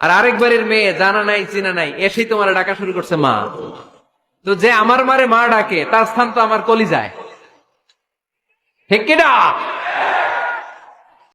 আর আরেক বাড়ির মেয়ে জানা নাই, চিনা নাই, এসেই তোমার ডাকা শুরু করছে মা। তো যে আমার মারে মা ডাকে, তার স্থান তো আমার কলি যায় ঠিক